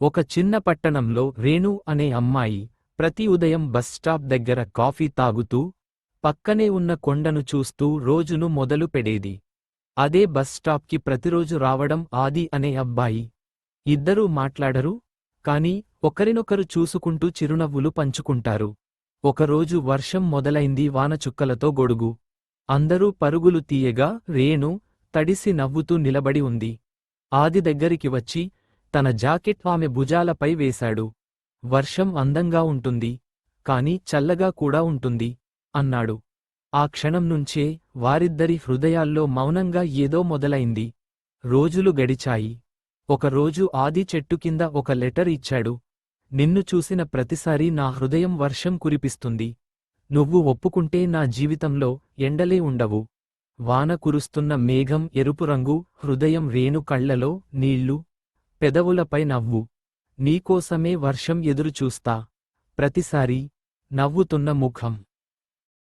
ఒక చిన్న పట్టణంలో రేణు అనే అమ్మాయి ప్రతి ఉదయం బస్ స్టాప్ దగ్గర కాఫీ తాగుతూ పక్కనే ఉన్న కొండను చూస్తూ రోజును మొదలు పెడేది. అదే బస్ ప్రతిరోజు రావడం ఆది అనే అబ్బాయి. ఇద్దరూ మాట్లాడరు కాని ఒకరినొకరు చూసుకుంటూ చిరునవ్వులు పంచుకుంటారు. ఒకరోజు వర్షం మొదలైంది వానచుక్కలతో గొడుగు. అందరూ పరుగులు తీయగా రేణు తడిసి నవ్వుతూ నిలబడి ఉంది. ఆది దగ్గరికి వచ్చి తన జాకెట్ ఆమె భుజాలపై వేశాడు. వర్షం అందంగా ఉంటుంది కాని చల్లగా కూడా ఉంటుంది అన్నాడు. ఆ క్షణం నుంచే వారిద్దరి హృదయాల్లో మౌనంగా ఏదో మొదలైంది. రోజులు గడిచాయి. ఒకరోజు ఆది చెట్టు కింద ఒక లెటర్ ఇచ్చాడు. నిన్ను చూసిన ప్రతిసారీ నా హృదయం వర్షం కురిపిస్తుంది. నువ్వు ఒప్పుకుంటే నా జీవితంలో ఎండలే ఉండవు. వాన కురుస్తున్న మేఘం ఎరుపు రంగు హృదయం రేణు కళ్ళలో నీళ్ళు పెదవులపై నవ్వు. నీకోసమే వర్షం ఎదురుచూస్తా. ప్రతిసారీ నవ్వుతున్న ముఖం.